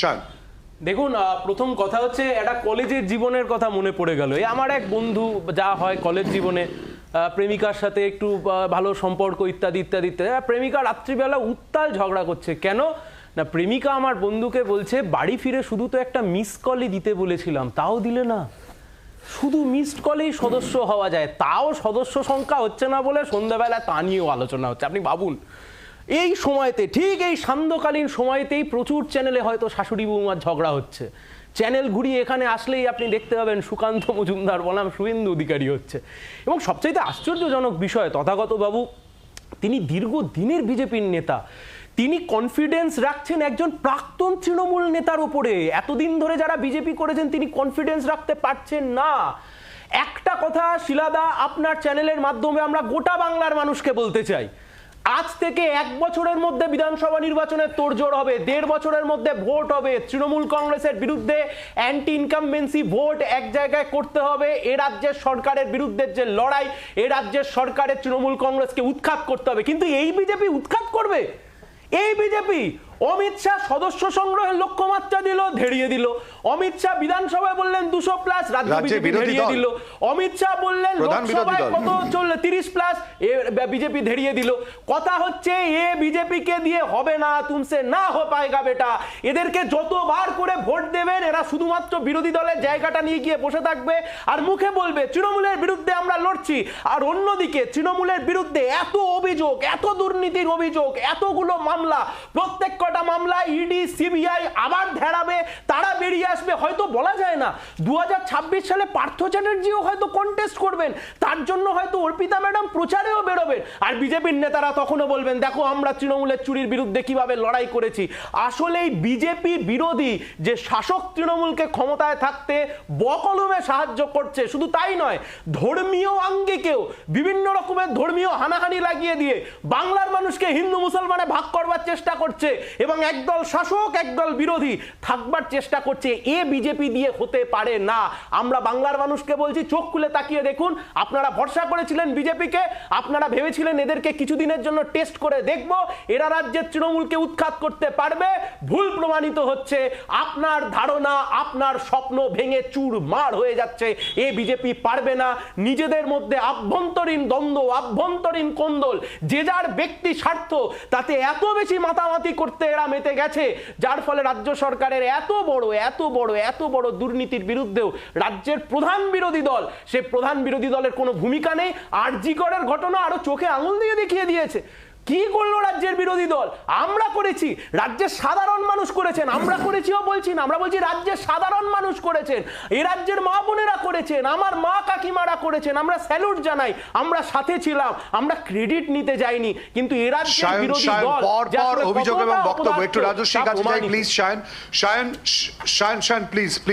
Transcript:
সায়ন দেখুন প্রথম কথা হচ্ছে একটা কলেজের জীবনের কথা মনে পড়ে গেল। এই আমার এক বন্ধু যা হয় কলেজ জীবনে প্রেমিকার সাথে একটু ভালো সম্পর্ক, ইত্যাদি ইত্যাদি ইত্যাদি। প্রেমিকা রাত্রিবেলা উত্তাল ঝগড়া করছে। কেন? না, প্রেমিকা আমার বন্ধুকে বলছে, বাড়ি ফিরে শুধু তো একটা মিস কলই দিতে বলেছিলাম, তাও দিলে না। শুধু মিসড কলেই সদস্য হওয়া যায়, তাও সদস্য সংখ্যা হচ্ছে না বলে সন্ধ্যাবেলা তা নিয়েও আলোচনা হচ্ছে। আপনি ভাবুন এই সময়তে, ঠিক এই সান্ধ্যকালীন সময়তেই প্রচুর চ্যানেলে হয়তো শাশুড়ি বৌমার ঝগড়া হচ্ছে। চ্যানেল ঘুরিয়ে এখানে আসলেই আপনি দেখতে পাবেন সুকান্ত মজুমদার, বনাম শুভেন্দু অধিকারী হচ্ছে। এবং সবচাইতে আশ্চর্যজনক বিষয়, তথাগত বাবু, তিনি দীর্ঘদিনের বিজেপির নেতা। তিনি কনফিডেন্স রাখছেন একজন প্রাক্তন তৃণমূল নেতার উপরে এতদিন ধরে যারা বিজেপি করেছেন, তিনি কনফিডেন্স রাখতে পারছেন না। একটা কথা, শিলাদা, আপনার চ্যানেলের মাধ্যমে আমরা গোটা বাংলার মানুষকে বলতে চাই। আজ থেকে এক বছরের মধ্যে বিধানসভা নির্বাচনের তোড়জোড় হবে। দেড় বছরের মধ্যে ভোট হবে। তৃণমূল কংগ্রেসের বিরুদ্ধে অ্যান্টি ইনকামবেন্সি ভোট এক জায়গায় করতে হবে। এ রাজ্যের সরকারের বিরুদ্ধে যে লড়াই, এ রাজ্যের সরকারের তৃণমূল কংগ্রেসকে উৎখাত করতে হবে। কিন্তু এই বিজেপি উৎখাত করবে? এই বিজেপি অমিত শাহ সদস্য সংগ্রহের লক্ষ্যমাত্রা দিল ধেড়িয়ে দিল। অমিত শাহ বিধানসভায় বললেন দুশো প্লাস রাজ্য বিজেপি ধেড়িয়ে দিল। অমিত শাহ বললেন লোকসভায় কত চললে তিরিশ প্লাস বিজেপি ধেড়িয়ে দিল। কথা হচ্ছে এ বিজেপিকে দিয়ে হবে না তুমসে না হো পায়গা বেটা। এদেরকে যতবার করে ভোট দেবেন এরা শুধুমাত্র বিরোধী দলের জায়গাটা নিয়ে গিয়ে বসে থাকবে। আর মুখে বলবে তৃণমূলের বিরুদ্ধে আমরা লড়ছি। আর অন্যদিকে তৃণমূলের বিরুদ্ধে এত অভিযোগ এত দুর্নীতির অভিযোগ এতগুলো মামলা প্রত্যেক মামলা ইডি সিবিআই আবার ধেড়াবে বেরিয়ে আসবে, হয়তো বলা যায় না। দু হাজার ছাব্বিশ সালে পার্থ চ্যাটার্জিও হয়তো কন্টেস্ট করবেন। তার জন্য হয়তো অর্পিতা ম্যাডাম প্রচারেও বেরোবেন। আর বিজেপির নেতারা তখনও বলবেন, দেখো, আমরা তৃণমূলের চুরির বিরুদ্ধে কীভাবে লড়াই করেছি। আসলে এই বিজেপি বিরোধী যে শাসক তৃণমূলকে ক্ষমতায় থাকতে বকলমে সাহায্য করছে, শুধু তাই নয়, ধর্মীয় আঙ্গিকেও, বিভিন্ন রকমের ধর্মীয় হানাহানি লাগিয়ে দিয়ে বাংলার মানুষকে হিন্দু মুসলমানে ভাগ করবার চেষ্টা করছে এবং একদল শাসক, একদল বিরোধী থাকবার চেষ্টা করছে, এ বিজেপি দিয়ে হতে পারে না। আমরা বাংলার মানুষকে বলছি, চোখ খুলে তাকিয়ে দেখুন, আপনারা ভরসা করেছিলেন বিজেপিকে, আপনারা ভেবেছিলেন এদেরকে কিছুদিনের জন্য টেস্ট করে দেখব, এরা রাজ্যের তৃণমূলকে উৎখাত করতে পারবে, ভুল প্রমাণিত হচ্ছে, আপনার ধারণা, আপনার স্বপ্ন ভেঙে চুর মার হয়ে যাচ্ছে, এ বিজেপি পারবে না, নিজেদের মধ্যে আভ্যন্তরীণ দ্বন্দ্ব, আভ্যন্তরীণ কোন্দল, যে যার ব্যক্তি স্বার্থ, তাতে এত বেশি মাতামাতি করতে এরা মেতে গেছে, যার ফলে রাজ্য সরকারের এত বড় এত বড় এত বড় দুর্নীতির বিরুদ্ধেও রাজ্যের প্রধান বিরোধী দল, সে প্রধান বিরোধী দলের কোনো ভূমিকা নেই। আরজিকরের ঘটনা আরও চোখে আঙুল দিয়ে দেখিয়ে দিয়েছে। কি করল রাজ্যের বিরোধী দল? আমরা করেছি। রাজ্যের সাধারণ মানুষ করেছেন। আমরা করেছিও বলছি না। আমরা বলছি রাজ্যের সাধারণ মানুষ করেছেন। এই রাজ্যের মা বোনেরা করেছেন। আমার মা কাকিমারা করেছেন। আমরা স্যালুট জানাই। আমরা সাথে ছিলাম। আমরা ক্রেডিট নিতে যাইনি। কিন্তু এ রাজ্যের বিরোধী দল পর পর অভিযোগ এবং বক্তব্য। একটু রাজশ্রীর কাছে please Sayan Shayan. Sayan Sayan please please